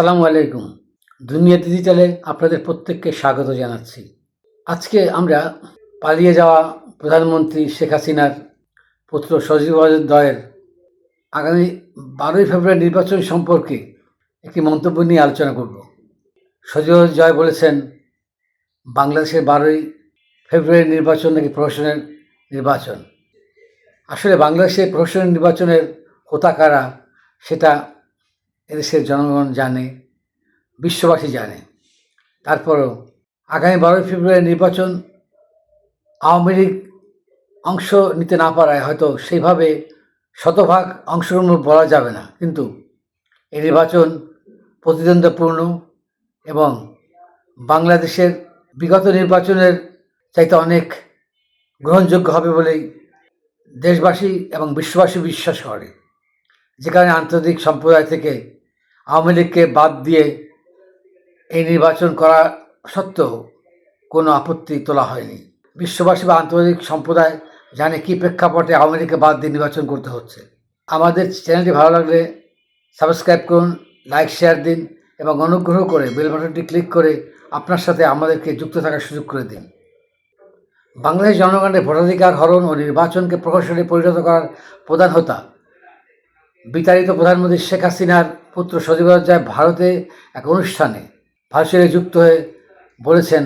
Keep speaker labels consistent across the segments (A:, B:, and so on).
A: আসসালামু আলাইকুম। দুনিয়া ডিজিটালে আপনাদের প্রত্যেককে স্বাগত জানাচ্ছি। আজকে আমরা পালিয়ে যাওয়া প্রধানমন্ত্রী শেখ হাসিনার পুত্র সজীব দয়ের আগামী বারোই ফেব্রুয়ারি নির্বাচন সম্পর্কে একটি মন্তব্য নিয়ে আলোচনা করব। সজীব জয় বলেছেন, বাংলাদেশের বারোই ফেব্রুয়ারি নির্বাচন নাকি প্রহসনের নির্বাচন? আসলে বাংলাদেশে প্রহসনের নির্বাচনের হোতা কারা, সেটা এদেশের জনগণ জানে, বিশ্ববাসী জানে। তারপরও আগামী বারোই ফেব্রুয়ারি নির্বাচন আওয়ামী লীগ অংশ নিতে না পারায় হয়তো সেইভাবে শতভাগ অংশগ্রহণ বলা যাবে না। কিন্তু এই নির্বাচন প্রতিদ্বন্দ্বপূর্ণ এবং বাংলাদেশের বিগত নির্বাচনের চাইতে অনেক গ্রহণযোগ্য হবে বলেই দেশবাসী এবং বিশ্ববাসী বিশ্বাস করে। যেখানে আন্তর্জাতিক সম্প্রদায় থেকে আওয়ামী লীগকে বাদ দিয়ে এই নির্বাচন করা সত্ত্বেও কোনো আপত্তি তোলা হয়নি। বিশ্ববাসী বা আন্তর্জাতিক সম্প্রদায় জানে কী প্রেক্ষাপটে আওয়ামী লীগকে বাদ দিয়ে নির্বাচন করতে হচ্ছে। আমাদের চ্যানেলটি ভালো লাগলে সাবস্ক্রাইব করুন, লাইক, শেয়ার দিন এবং অনুগ্রহ করে বেল বাটনটি ক্লিক করে আপনার সাথে আমাদেরকে যুক্ত থাকার সুযোগ করে দিন। বাংলাদেশ জনগণের ভোটাধিকার হরণ ও নির্বাচনকে প্রহসনে পরিণত করার প্রধান হোতা বিতাড়িত প্রধানমন্ত্রী শেখ হাসিনার পুত্র সজীব রায় ভারতে এক অনুষ্ঠানে ভারতীয় যুক্ত হয়ে বলেছেন,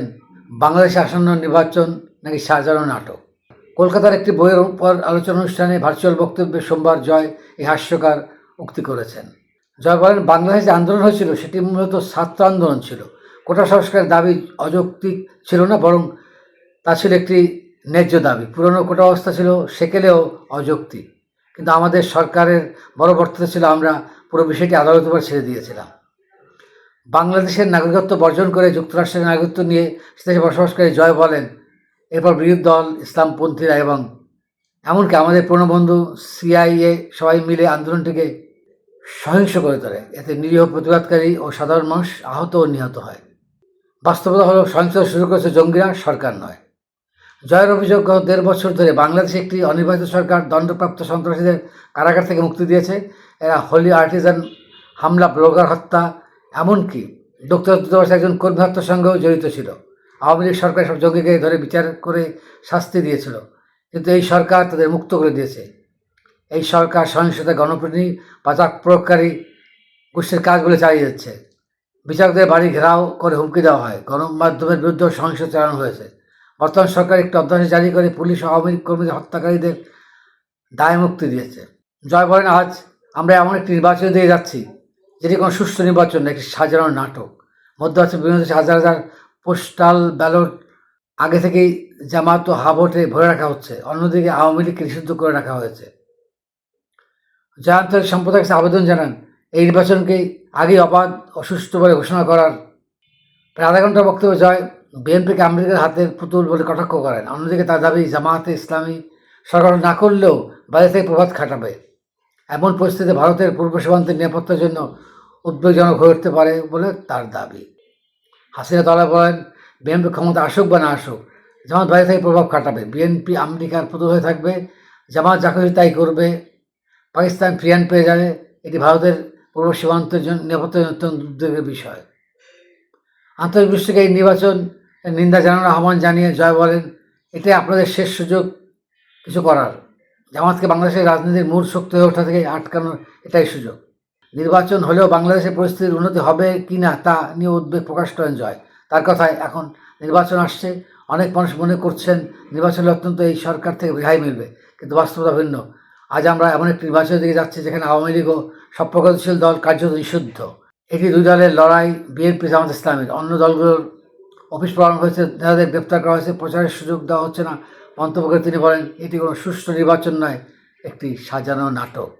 A: বাংলাদেশে আসন্ন নির্বাচন নাকি সাজানো নাটক। কলকাতার একটি বইয়ের উপর আলোচনা অনুষ্ঠানে ভার্চুয়াল বক্তব্যে সোমবার জয় এই হাস্যকার উক্তি করেছেন। জয় বলেন, বাংলাদেশে যে আন্দোলন হয়েছিল সেটি মূলত ছাত্র আন্দোলন ছিল। কোটা সংস্কারের দাবি অযৌক্তিক ছিল না, বরং তা ছিল একটি ন্যায্য দাবি। পুরনো কোটা অবস্থা ছিল সেকেলেও অযৌক্তিক। কিন্তু আমাদের সরকারের বড় বর্তমানে ছিল, আমরা পুরো বিষয়টি আদালতের উপর ছেড়ে দিয়েছিলাম। বাংলাদেশের নাগরিকত্ব বর্জন করে যুক্তরাষ্ট্রের নাগরিকত্ব নিয়ে সেদেশে বসবাসকারী জয় বলেন, এরপর বিরোধী দল, ইসলামপন্থীরা এবং এমনকি আমাদের প্রণবন্ধু সিআইএ সবাই মিলে আন্দোলনটিকে সহিংস করে তোলে। এতে নিরীহ প্রতিবাদকারী ও সাধারণ মানুষ আহত ও নিহত হয়। বাস্তবতা হলো সহিংসতা শুরু করেছে জঙ্গিরা, সরকার নয়। জয়ের অভিযোগ, গত দেড় বছর ধরে বাংলাদেশে একটি অনির্বাচিত সরকার দণ্ডপ্রাপ্ত সন্ত্রাসীদের কারাগার থেকে মুক্তি দিয়েছে। এরা হোলি আর্টিজান হামলা, ব্লগার হত্যা, এমনকি দূতাবাসে একজন কর্মী হত্যার সঙ্গেও জড়িত ছিল। আওয়ামী লীগ সরকার সব জঙ্গিকে ধরে বিচার করে শাস্তি দিয়েছিল। কিন্তু এই সরকার তাদের মুক্ত করে দিয়েছে। এই সরকার সহিংসতা গণপ্রতিনিধি পাচার প্রয়োগকারী গোষ্ঠীর কাজগুলো চালিয়ে যাচ্ছে। বিচারকদের বাড়ি ঘেরাও করে হুমকি দেওয়া হয়। গণমাধ্যমের বিরুদ্ধেও সহিংসতা চালানো হয়েছে। বর্তমান সরকার একটি অধ্যাদেশ জারি করে পুলিশ আওয়ামী কর্মীদের হত্যাকারীদের দায় মুক্তি দিয়েছে। জয় বলেন, আজ আমরা এমন একটি নির্বাচন দিয়ে যাচ্ছি, যেটি কোনো সুষ্ঠু নির্বাচন একটি সাজানো নাটক। মধ্য আছে বিভিন্ন দেশে হাজার হাজার পোস্টাল ব্যালট আগে থেকেই জামাত ও হাভোটে ভরে রাখা হচ্ছে, অন্যদিকে আওয়ামী লীগকে নিষিদ্ধ করে রাখা হয়েছে। জয়ান্তরিক সম্প্রদায় কাছে আবেদন জানান, এই নির্বাচনকে আগেই অবাধ অসুস্থ বলে ঘোষণা করার। প্রায় আধা ঘণ্টা বক্তব্য জয় বিএনপিকে আমেরিকার হাতের পুতুল বলে কটাক্ষ করেন। অন্যদিকে তার দাবি, জামায়াতে ইসলামী সরকার না করলেও বাইরে থেকে প্রভাত খাটাবে। এমন পরিস্থিতিতে ভারতের পূর্ব সীমান্তের নিরাপত্তার জন্য উদ্বেগজনক হয়ে উঠতে পারে বলে তার দাবি। হাসিনা তলা বলেন, বিএনপি ক্ষমতা আসুক বা না আসুক জামাত বাইরে থেকে প্রভাব খাটাবে। বিএনপি আমেরিকার পুতুল হয়ে থাকবে জামাত যা তাই করবে। পাকিস্তান ফ্রিয়ান পেয়ে যাবে, এটি ভারতের পূর্ব সীমান্তের জন্য নিরাপত্তার জন্য অত্যন্ত উদ্বেগের বিষয়। আন্তর্জাতিক এই নির্বাচন নিন্দা জানানোর আহ্বান জানিয়ে জয় বলেন, এটাই আপনাদের শেষ সুযোগ কিছু করার। জামাতকে বাংলাদেশের রাজনীতির মূল শক্তি হয়ে ওঠা থেকে আটকানোর এটাই সুযোগ। নির্বাচন হলেও বাংলাদেশের পরিস্থিতির উন্নতি হবে কি না তা নিয়ে উদ্বেগ প্রকাশ করেন জয়। তার কথায় এখন নির্বাচন আসছে, অনেক মানুষ মনে করছেন নির্বাচনে অত্যন্ত এই সরকার থেকে রেহাই মিলবে, কিন্তু বাস্তবতা ভিন্ন। আজ আমরা এমন একটি নির্বাচনের দিকে যাচ্ছি যেখানে আওয়ামী লীগ ও সব প্রগতিশীল দল কার্যত নিষিদ্ধ। এটি দুই দলের লড়াই, বিএনপি জামাত ইসলামের। অন্য দলগুলোর অফিস পালন হয়েছে, যাদের গ্রেপ্তার করা হয়েছে, প্রচারের সুযোগ দেওয়া হচ্ছে না। মন্তব্য করে তিনি বলেন, এটি কোনো সুষ্ঠু নির্বাচন নয়, একটি সাজানো নাটক।